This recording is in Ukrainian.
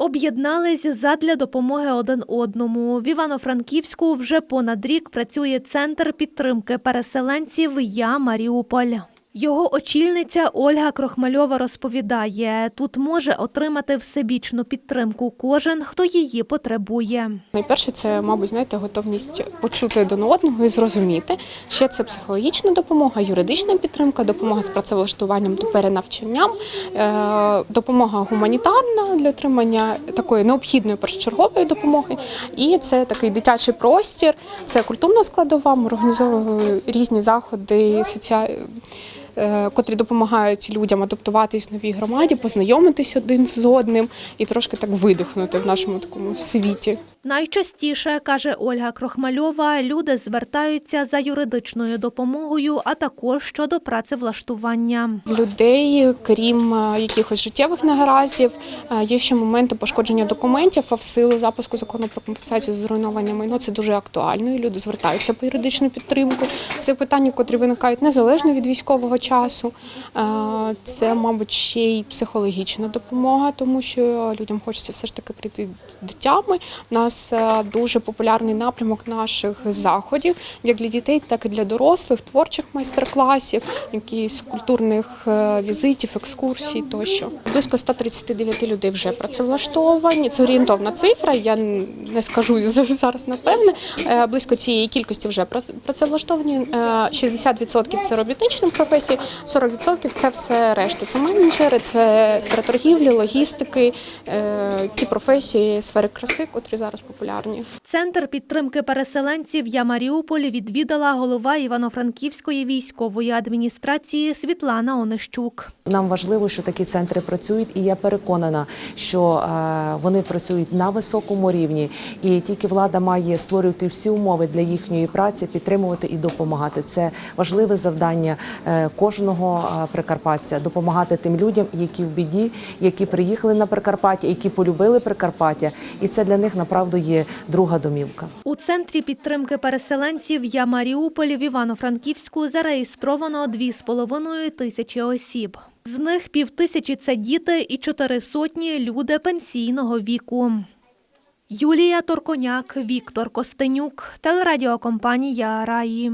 Об'єднались задля допомоги один одному. В Івано-Франківську вже понад рік працює центр підтримки переселенців Я Маріуполь. Його очільниця Ольга Крохмальова розповідає, тут може отримати всебічну підтримку кожен, хто її потребує. Найперше, це, мабуть, знаєте, готовність почути один одного і зрозуміти. Ще це психологічна допомога, юридична підтримка, допомога з працевлаштуванням та перенавчанням, е, допомога гуманітарна для отримання такої необхідної першочергової допомоги. І це такий дитячий простір, це культурна складова. Ми організовуємо різні заходи соціальні. Котрі допомагають людям адаптуватись в новій громаді, познайомитись один з одним і трошки так видихнути в нашому такому світі. Найчастіше, каже Ольга Крохмальова, люди звертаються за юридичною допомогою, а також щодо працевлаштування. Людей, крім е, якихось життєвих негараздів, е, є ще моменти пошкодження документів, а в силу запуску закону про компенсацію за майно це дуже актуально. і Люди звертаються по юридичну підтримку. Це питання, котрі виникають незалежно від військового часу. Е, Це, мабуть, ще й психологічна допомога, тому що людям хочеться все ж таки прийти до тями. У нас е, дуже популярний напрямок наших заходів, як для дітей, так і для дорослих, творчих майстер-класів, якісь культурних е, візитів, екскурсій тощо. Близько 139 людей вже працевлаштовані. Це орієнтовна цифра. Я не скажу зараз напевне. Е, Близько цієї кількості вже прац- працевлаштовані. Е, 60% це робітничні професії, 40% це все решта. Це менеджери, це сфера торгівлі, логістики, ті професії сфери краси, котрі зараз популярні. Центр підтримки переселенців Я Маріуполь відвідала голова Івано-Франківської військової адміністрації Світлана Онищук. Нам важливо, що такі центри працюють, і я переконана, що е, вони працюють на високому рівні, і тільки влада має створювати всі умови для їхньої праці, підтримувати і допомагати. Це важливе завдання е, кожного е, прикарпатця допомагати тим людям, які в біді, які приїхали на Прикарпаття, які полюбили Прикарпаття, і це для них направду є домівка. У центрі підтримки переселенців Я Маріуполь в Івано-Франківську зареєстровано 2,5 тисячі осіб. З них півтисячі це діти і чотири сотні люди пенсійного віку. Юлія Торконяк, Віктор Костенюк, телерадіокомпанія Раї.